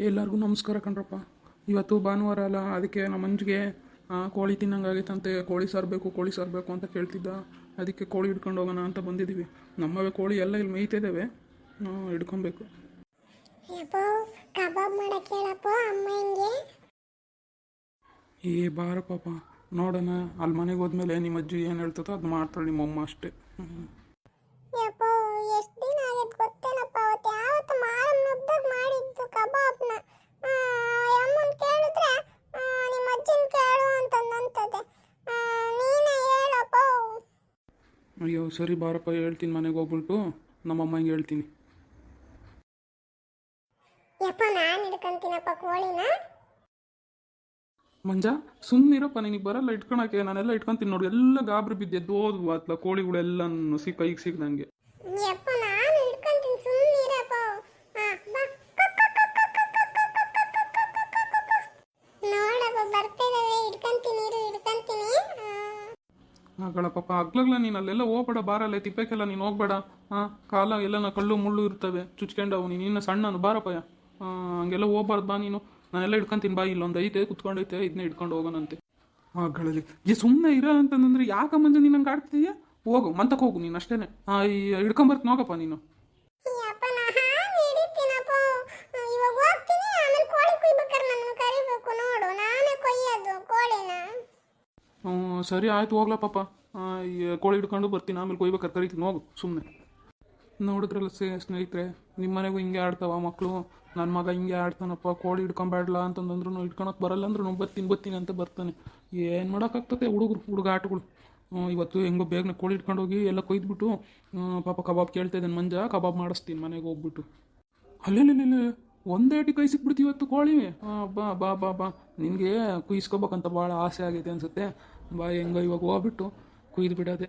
ಎಲ್ಲರಿಗೂ ನಮಸ್ಕಾರ ಕಣ್ರಪ್ಪ. ಇವತ್ತು ಭಾನುವಾರ ಅಲ್ಲ ಅದಕ್ಕೆ ನಮ್ಮ ಅಂಜಿಗೆ ಕೋಳಿ ತಿನ್ನಂಗಾಗೈತಂತೆ ಕೋಳಿ ಸಾರಬೇಕು ಕೋಳಿ ಸಾರಬೇಕು ಅಂತ ಕೇಳ್ತಿದ್ದ. ಅದಕ್ಕೆ ಕೋಳಿ ಹಿಡ್ಕೊಂಡು ಹೋಗೋಣ ಅಂತ ಬಂದಿದ್ದೀವಿ. ನಮ್ಮವೇ ಕೋಳಿ ಎಲ್ಲ ಇಲ್ಲಿ ಮೇಯ್ತಿದ್ದೇವೆ ಹಿಡ್ಕೊಬೇಕು. ಏ ಬಾರ ಪಾಪ. ನೋಡೋಣ ಅಲ್ಲಿ ಮನೆಗೆ ಹೋದ್ಮೇಲೆ ನಿಮ್ಮ ಅಜ್ಜಿ ಏನು ಹೇಳ್ತದೋ ಅದು ಮಾಡ್ತಾಳೆ ನಿಮ್ಮಮ್ಮ ಅಷ್ಟೇ. ಅಯ್ಯೋ ಸರಿ ಬಾರಪ್ಪ ಹೇಳ್ತೀನಿ ಮನೆಗೆ ಹೋಗ್ಬಿಟ್ಟು. ನಮ್ಮಮ್ಮಂಗೆ ಹೇಳ್ತೀನಿ. ಯಪ್ಪ ನಾನು ಹಿಡ್ಕೊಂತೀನಪ್ಪ ಕೋಳಿನ? ಮಂಜ ಸುಮ್ಮನಿರಪ್ಪ ನಿನಗೆ ಬರಲ್ಲ ಇಟ್ಕೊಳಕ್ಕೆ. ನಾನೆಲ್ಲ ಇಟ್ಕೊಂತೀನಿ ನೋಡಿ. ಎಲ್ಲ ಗಾಬರಿ ಬಿದ್ದೆದ್ದು ಹೋದ್ವು ಅತ್ಲ ಕೋಳಿಗಳೆಲ್ಲ ಸಿಕ್ಕ ಕೈಗೆ ಸಿಗ್ದಂಗೆ ಯಪ್ಪ ನಾನು ಆ. ಅಗ್ಲಗ್ಲ ನೀನು ಅಲ್ಲೆಲ್ಲ ಹೋಗ್ಬೇಡ ಬಾರಲ್ಲ ತಿಪ್ಪಕ್ಕೆಲ್ಲ ನೀನು ಹೋಗ್ಬೇಡ. ಹಾಂ ಕಾಲ ಎಲ್ಲನ ಕಳ್ಳು ಮುಳ್ಳು ಇರ್ತವೆ. ಚುಚ್ಕೊಂಡವು ನೀನು. ಇನ್ನು ಸಣ್ಣನು ಬಾರಪ್ಪ ಆ, ಹಂಗೆಲ್ಲ ಹೋಗ್ಬಾರ್ದು ಬಾ ನೀನು. ನಾನೆಲ್ಲ ಇಡ್ಕೊಂತೀನಿ ಬಾ ಇಲ್ಲೊಂದು ಐತೆ ಕುತ್ಕೊಂಡೈತೆ ಇದನ್ನ ಇಟ್ಕೊಂಡು ಹೋಗೋಣಂತೆ ಆಗಳಲ್ಲಿ ಈ ಸುಮ್ಮನೆ ಇರ ಅಂತಂದ್ರೆ ಯಾಕೆ ಮಂಜು ನೀನು ಹಂಗೆ ಆಡ್ತಿದೀಯ? ಹೋಗು ಮಂತಕ್ಕೆ ಹೋಗು ನೀನು ಅಷ್ಟೇನೆ. ಹಾಂ ಈ ಹಿಡ್ಕೊಂಬರ್ತೀನಿ ಹೋಗಪ್ಪ ನೀನು. ಹ್ಞೂ ಸರಿ ಆಯ್ತು ಹೋಗ್ಲಾ ಪಾಪ. ಕೋಳಿ ಹಿಡ್ಕೊಂಡು ಬರ್ತೀನಿ, ಆಮೇಲೆ ಕೊಯ್ಬೇಕಾರೆ ಕರ್ಕರಿ ಹೋಗು ಸುಮ್ಮನೆ ನೋಡಿದ್ರಲ್ಲ ಸೇ, ಸ್ನೇಹಿತರೆ ನಿಮ್ಮ ಮನೆಗೂ ಹಿಂಗೆ ಆಡ್ತಾವ ಮಕ್ಕಳು ನನ್ನ ಮಗ ಹಿಂಗೆ ಆಡ್ತಾನಪ್ಪ, ಕೋಳಿ ಹಿಡ್ಕೊಂಬೇಡಲ್ಲ ಅಂತಂದ್ರೂ ಹಿಡ್ಕೊಳಕ್ಕೆ ಬರಲ್ಲ ಅಂದ್ರೂ ಬರ್ತೀನಿ ಬರ್ತೀನಿ ಅಂತ ಬರ್ತಾನೆ. ಏನು ಮಾಡೋಕ್ಕಾಗ್ತದೆ, ಹುಡುಗರು, ಹುಡುಗ ಆಟಗಳು. ಇವತ್ತು ಹೆಂಗೋ ಬೇಗನೆ ಕೋಳಿ ಹಿಡ್ಕೊಂಡು ಹೋಗಿ ಎಲ್ಲ ಕೊಯ್ದುಬಿಟ್ಟು ಪಾಪ ಕಬಾಬ್ ಕೇಳ್ತಾ ಇದ್ದಾನೆ ಮಂಜ, ಕಬಾಬ್ ಮಾಡಿಸ್ತೀನಿ ಮನೆಗೆ ಹೋಗ್ಬಿಟ್ಟು. ಅಲ್ಲೆಲ್ಲ ಒಂದೇಟಿ ಕೈ ಸಿಕ್ಬಿಡ್ತು ಇವತ್ತು ಕೋಳಿ. ಬಾ ಬಾ ಬಾ ಬಾ. ನಿನಗೆ ಕುಯ್ಸ್ಕೋಬೇಕಂತ ಭಾಳ ಆಸೆ ಆಗೈತೆ ಅನ್ಸುತ್ತೆ. ಬಾ, ಹೆಂಗೋ ಇವಾಗ ಹೋಗ್ಬಿಟ್ಟು. ಕುಯ್ದು ಬಿಡೋದೆ.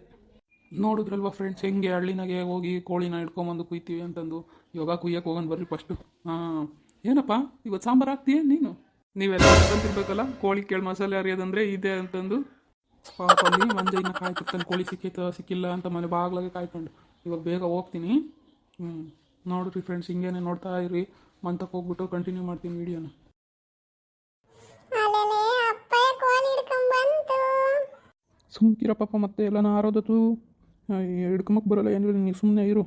ನೋಡಿದ್ರಲ್ವ ಫ್ರೆಂಡ್ಸ್ ಹೆಂಗೆ ಹಳ್ಳಿನಾಗೆ ಹೋಗಿ ಕೋಳಿನ ಹಿಡ್ಕೊಂಬಂದು ಕುಯ್ತೀವಿ ಅಂತಂದು. ಇವಾಗ ಕುಯ್ಯಕ್ಕೆ ಹೋಗೋಣ ಬರ್ರಿ ಫಸ್ಟು ಹಾಂ, ಏನಪ್ಪ ಇವತ್ತು ಸಾಂಬಾರು ಹಾಕ್ತೀಯ ನೀನು? ನೀವೆಲ್ಲ ಅಂತಿರ್ಬೇಕಲ್ಲ ಕೋಳಿ ಕೇಳಿ ಮಸಾಲೆ ಅರಿಯೋದಂದ್ರೆ ಇದೆ ಅಂತಂದು. ಪಾಪ ಅಲ್ಲಿ ಮಂಜ ಇನ್ನು ಕಾಯ್ತಿರ್ತಾನೆ, ಕೋಳಿ ಸಿಕ್ಕಿತ, ಸಿಕ್ಕಿಲ್ಲ ಅಂತ ಮನೆ ಬಾಗ್ಲಾಗೆ ಕಾಯ್ಕೊಂಡು. ಇವಾಗ ಬೇಗ ಹೋಗ್ತೀನಿ. ಹ್ಞೂ ನೋಡಿರಿ ಫ್ರೆಂಡ್ಸ್ ಹಿಂಗೇನೆ ನೋಡ್ತಾ ಇರಿ. ಮಂತಕ್ಕೆ ಹೋಗ್ಬಿಟ್ಟು ಕಂಟಿನ್ಯೂ ಮಾಡ್ತೀನಿ ವೀಡಿಯೋನ ಅಲ್ಲೇ ಅಪ್ಪಯ್ಯ ಕೋಳಿ ಹಿಡ್ಕೊಂಡ್ ಬಂತು ಸುಮ್ಕಿರ ಪಾಪ ಮತ್ತೆ ಎಲ್ಲ ಆರೋದತ್ತು ಹಿಡ್ಕೊಂಬಕ್ಕೆ ಬರಲ್ಲ ಏನಿಲ್ಲ ನೀವು ಸುಮ್ಮನೆ ಇರು.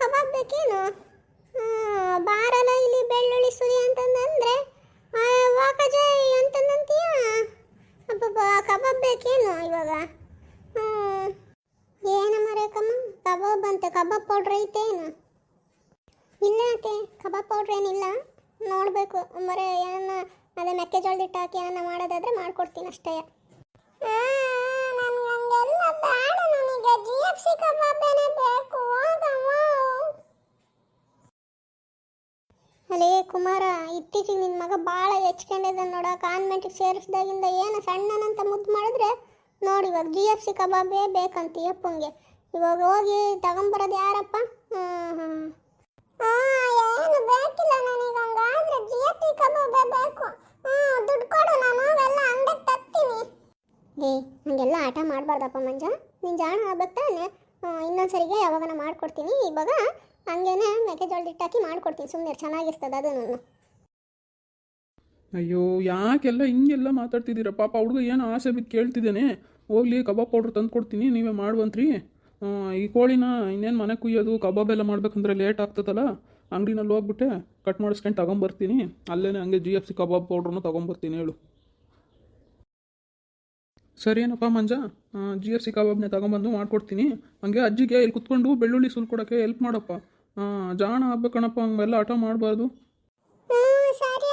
ಕಬಾಬ್ ಬೇಕೇನು? ಬಾರಲ್ಲ ಇಲ್ಲಿ ಬೆಳ್ಳುಳ್ಳಿ ಸುರಿ ಅಂತಂದ್ರೆ ವಾಕಜಾಯಿ ಅಂತಂದಂತೀಯ? ಅಬ್ಬಬ್ಬ, ಕಬಾಬ್ ಬೇಕೇನು ಇವಾಗ? ಏನಮ್ಮ ಏನು ಮರೇಕಮ್ಮ ಕಬಾಬ್ ಅಂತೆ ಕಬಾಬ್ ಪೌಡ್ರ್ ಐತೇನು? ಇಲ್ಲ ಅತ್ತೆ ಕಬಾಬ್ ಪೌಡ್ರ್ ಏನಿಲ್ಲ. ನೋಡಬೇಕು. ಮರೆ ಏನ ಅದೇ ಮೆಕ್ಕೆಜೋಳದ ಹಿಟ್ಟು ಹಾಕಿ ಏನ ಮಾಡೋದಾದ್ರೆ ಮಾಡ್ಕೊಡ್ತೀನಿ ಅಷ್ಟೇ. ಅಲೇ ಕುಮಾರ, ಇತ್ತೀಚೆಗೆ ನಿನ್ನ ಮಗ ಭಾಳ ಹೆಚ್ಕೊಂಡಿದ್ದ ನೋಡ. ಕಾನ್ವೆಂಟಿಗೆ ಸೇರಿಸ್ದಾಗಿಂದ ಏನು ಸಣ್ಣನಂತ ಮುದ್ದು ಮಾಡಿದ್ರೆ ನೋಡಿ ಇವಾಗ ಜಿ ಎಫ್ ಸಿ ಕಬಾಬೇ ಬೇಕಂತ ಯಪ್ಪಂಗೆ ಇವಾಗ ಹೋಗಿ ತಗೊಂಬರೋದು ಯಾರಪ್ಪ? ಹ್ಞೂ ಹ್ಞೂ ಏ, ಹಂಗೆಲ್ಲ ಆಟ ಮಾಡಬಾರ್ದಪ್ಪ ಮಂಜ. ನೀನು ಜಾಣ ಆಗ್ಬೇಕು ತಾನೆ. ಇನ್ನೊಂದ್ಸರಿಗೆ ಯಾವಾಗನ ಮಾಡ್ಕೊಡ್ತೀನಿ. ಇವಾಗ ಹಂಗೇನೆ ಮೆಕ್ಕೆಜೋಳದ ಇಟ್ಟು ಹಾಕಿ ಮಾಡ್ಕೊಡ್ತೀನಿ. ಸುಮ್ಮನೆ ಚೆನ್ನಾಗಿರ್ತದೆ ಅದು ನಾನು ಅಯ್ಯೋ, ಯಾಕೆಲ್ಲ ಹಿಂಗೆಲ್ಲ ಮಾತಾಡ್ತಿದ್ದೀರಾ ಪಾಪ ಹುಡುಗ ಏನು ಆಸೆ ಬಿದ್ದು ಕೇಳ್ತಿದ್ದೇನೆ. ಹೋಗ್ಲಿ, ಕಬಾಬ್ ಪೌಡ್ರ್ ತಂದು ಕೊಡ್ತೀನಿ ನೀವೇ ಮಾಡುವಂತ್ರಿ. ಈ ಕೋಳಿನ ಇನ್ನೇನು ಮನೆ ಕುಯ್ಯೋದು ಕಬಾಬ್ ಎಲ್ಲ ಮಾಡ್ಬೇಕಂದ್ರೆ ಲೇಟ್ ಆಗ್ತದಲ್ಲ ಅಂಗಡಿನಲ್ಲಿ ಹೋಗ್ಬಿಟ್ಟೆ ಕಟ್ ಮಾಡಿಸ್ಕೊಂಡು ತಗೊಂಬರ್ತೀನಿ. ಅಲ್ಲೇ ಹಂಗೆ ಜಿ ಎಫ್ ಸಿ ಕಬಾಬ್ ಪೌಡ್ರನ್ನು ತೊಗೊಂಬರ್ತೀನಿ ಹೇಳು. ಸರಿನಪ್ಪ ಮಂಜ ಜಿ ಎಫ್ ಸಿ ಕಬಾಬ್ನ ತಗೊಂಬಂದು ಮಾಡ್ಕೊಡ್ತೀನಿ. ಹಂಗೆ ಅಜ್ಜಿಗೆ ಇಲ್ಲಿ ಕುತ್ಕೊಂಡು ಬೆಳ್ಳುಳ್ಳಿ ಸುಲ್ಕೊಡೋಕ್ಕೆ ಹೆಲ್ಪ್ ಮಾಡಪ್ಪ. ಜಾಣ ಆಗ್ಬೇಕಣಪ್ಪ ಹಂಗೆಲ್ಲ ಆಟ ಮಾಡಬಾರ್ದು. ಸರಿ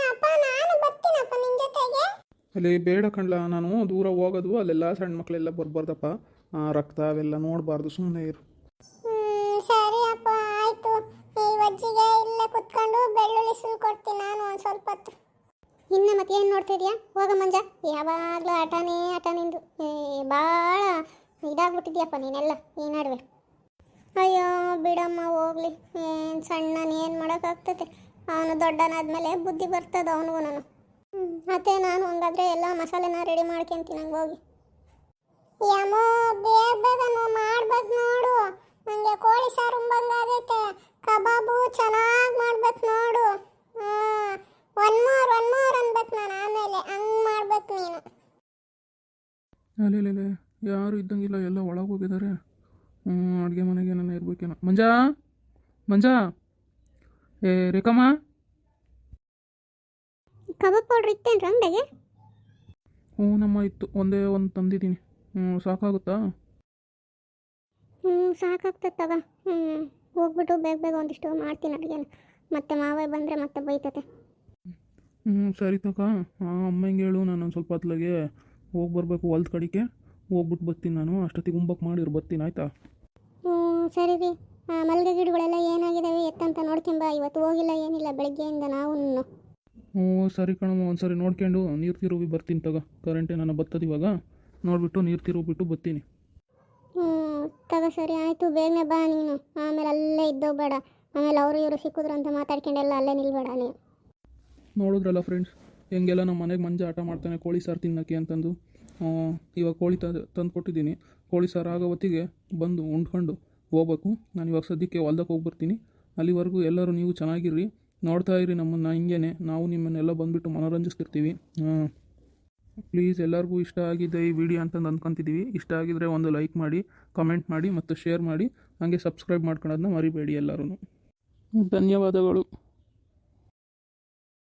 ಅಲ್ಲಿ ಬೇಡ ಕಣ್ಲ ನಾನು ದೂರ ಹೋಗೋದು ಅಲ್ಲೆಲ್ಲ ಸಣ್ಣ ಮಕ್ಕಳೆಲ್ಲ ಬರ್ಬಾರ್ದಪ್ಪ. ರಕ್ತ ಅವೆಲ್ಲ ನೋಡಬಾರ್ದು ಸುಮ್ಮನೆ ಇರು. ಸರಿ ಅಪ್ಪ, ಆಯ್ತು. ಈ ವಜ್ಜಿಗೆ ಇಲ್ಲೇ ಕುತ್ಕೊಂಡು ಬೆಳ್ಳುಳ್ಳಿ ಸುಲ್ ಕೊಡ್ತೀನಿ ನಾನು ಒಂದು ಸ್ವಲ್ಪ ಹೊತ್ತು. ಇನ್ನು ಮತ್ತೆ ಏನು ನೋಡ್ತಾ ಇದೀಯಾ? ಹೋಗ ಮಂಜ. ಯಾವಾಗಲೂ ಆಟನೇ ಆಟ ನಿಂದು. ಭಾಳ ಇದಾಗ್ಬಿಟ್ಟಿದ್ಯಪ್ಪ ನೀನೆಲ್ಲ ಈ ನಡುವೆ. ಅಯ್ಯೋ, ಬಿಡಮ್ಮ, ಹೋಗ್ಲಿ. ಏನು ಸಣ್ಣನ, ಏನು ಮಾಡೋಕ್ಕಾಗ್ತದೆ? ಅವನು ದೊಡ್ಡನಾದ್ಮೇಲೆ ಬುದ್ಧಿ ಬರ್ತದೆ ಅವನಿಗೂ ನಾನು ಮತ್ತೆ ನಾನು ಹಂಗಾದ್ರೆ ಎಲ್ಲ ಮಸಾಲೆನ ರೆಡಿ ಮಾಡ್ಕೊಂತೀನಿ, ಹಂಗೆ ಹೋಗಿ. ಯಮೋ ಬೇಗದನು ಮಾಡ್ಬೇಕು ನೋಡು. ನನಗೆ ಕೋಳಿ ಸಾರು ಉಂಬಂಗಾಗೈತೆ ಕಬಾಬು ಚೆನ್ನಾಗಿ ಮಾಡ್ಬೇಕು ನೋಡು. ಒನ್ ಮೋರ್ ಒನ್ ಮೋರ್ ಅನ್ಬೇಕು ನಾನು ಆಮೇಲೆ. ಹಂಗೆ ಮಾಡ್ಬೇಕು ನೀನು. ಅಲ್ಲೇ ಯಾರು ಇದ್ದಂಗಿಲ್ಲ ಎಲ್ಲ ಒಳಗೆ ಹೋಗಿದ್ದಾರೆ ಹ್ಞೂ ಅಡುಗೆ ಮನೆಗೆ ನಾನು ಇರ್ಬೇಕೇನೋ. ಮಂಜಾ? ಮಂಜಾ? ಏ ರೇಖಮ್ಮ? ಕಬಾಬ್ ಪೌಡ್ರ್ ಇತ್ತೇನು ಅಂಗಡಿಗೆ ಹ್ಞೂ ನಮ್ಮ ಇತ್ತು. ಒಂದೇ ಒಂದು ತಂದಿದ್ದೀನಿ. ಹ್ಞೂ ಸಾಕಾಗುತ್ತಾ? ಹ್ಞೂ ಸಾಕಾಗ್ತದೆ ತಗ. ಹ್ಞೂ ಹೋಗ್ಬಿಟ್ಟು ಬೇಗ ಬೇಗ ಒಂದಿಷ್ಟು ಮಾಡ್ತೀನಿ ಅಡುಗೆನ. ಮತ್ತೆ ಮಾವ ಬಂದರೆ ಮತ್ತೆ ಬೈತತೆ. ಹ್ಞೂ ಸರಿ ತಕ. ಅಮ್ಮಂಗೆ ಹೇಳು ನಾನು ಒಂದು ಸ್ವಲ್ಪ ಹೊತ್ಲಾಗೆ ಹೋಗಿ ಬರಬೇಕು ಹೊಲ್ದ ಕಡೆಗೆ. ಹೋಗ್ಬಿಟ್ಟು ಬರ್ತೀನಿ ನಾನು. ಅಷ್ಟೊತ್ತಿಗೆ ಉಂಬಕ್ಕೆ ಮಾಡಿರು ಬರ್ತೀನಿ ಆಯ್ತಾ? ಹ್ಞೂ ಸರಿ ರೀ ಆ, ಮಲ್ಲಿಗೆ ಗಿಡಗಳೆಲ್ಲ ಏನಾಗಿದ್ದಾವೆ ಎತ್ತಂತ ನೋಡ್ಕೊಂಬ ಇವತ್ತು ಹೋಗಿಲ್ಲ ಏನಿಲ್ಲ ಬೆಳಗ್ಗೆಯಿಂದ ನಾವು ಹ್ಞೂ ಸರಿ ಕಣಮ್ಮ ಒಂದು ಸರಿ ನೋಡ್ಕೊಂಡು ನೀರು ತಿರುಗಿ ಬರ್ತೀನಿ ತಗ. ಕರೆಂಟ್ ನಾನು ಬರ್ತದೆ ಇವಾಗ? ನೋಡಿಬಿಟ್ಟು ನೀರು ತಿರುಗಿಬಿಟ್ಟು ಬರ್ತೀನಿ ಹ್ಞೂ ತಗ ಸರಿ ಆಯಿತು ಬೇಗನೆ ಬಾ ನೀನು. ಆಮೇಲೆ ಅಲ್ಲೇ ಇದ್ದೋಗ್ಬೇಡ. ಆಮೇಲೆ ಅವರು ಇವರು ಸಿಕ್ಕಿದ್ರು ಅಂತ ಮಾತಾಡ್ಕೊಂಡೆಲ್ಲ ಅಲ್ಲೇ ನಿಲ್ಬೇಡ ನೀವು ನೋಡಿದ್ರಲ್ಲ ಫ್ರೆಂಡ್ಸ್ ಹೆಂಗೆಲ್ಲ ನಮ್ಮ ಮನೆಗೆ ಮಂಜೆ ಆಟ ಮಾಡ್ತಾನೆ ಕೋಳಿ ಸಾರು ತಿನ್ನೋಕ್ಕೆ ಅಂತಂದು. ಇವಾಗ ಕೋಳಿ ತಂದು ಕೊಟ್ಟಿದ್ದೀನಿ ಕೋಳಿ ಸಾರು ಆಗೋ ಹೊತ್ತಿಗೆ ಬಂದು ಉಂಡ್ಕೊಂಡು ಹೋಗ್ಬೇಕು. ನಾನು ಇವಾಗ ಸದ್ಯಕ್ಕೆ ಹೊಲ್ದಕ್ಕೆ ಹೋಗಿ ಬರ್ತೀನಿ ಅಲ್ಲಿವರೆಗೂ ಎಲ್ಲರೂ ನೀವು ಚೆನ್ನಾಗಿರ್ರಿ. ನೋಡ್ತಾ ಇರಿ ನಮ್ಮನ್ನು ಹಿಂಗೇನೆ. ನಾವು ನಿಮ್ಮನ್ನೆಲ್ಲ ಬಂದುಬಿಟ್ಟು ಮನೋರಂಜಿಸ್ತಿರ್ತೀವಿ. ಪ್ಲೀಸ್ ಎಲ್ಲರಿಗೂ ಇಷ್ಟ ಆಗಿದೆ ಈ ವಿಡಿಯೋ ಅಂತಂದು ಅಂದ್ಕೊತಿದ್ದೀವಿ ಇಷ್ಟ ಆಗಿದ್ರೆ ಒಂದು ಲೈಕ್ ಮಾಡಿ, ಕಮೆಂಟ್ ಮಾಡಿ ಮತ್ತು ಶೇರ್ ಮಾಡಿ. ಹಾಗೆ ಸಬ್ಸ್ಕ್ರೈಬ್ ಮಾಡ್ಕೊಳೋದನ್ನ ಮರಿಬೇಡಿ ಎಲ್ಲರೂ ಧನ್ಯವಾದಗಳು.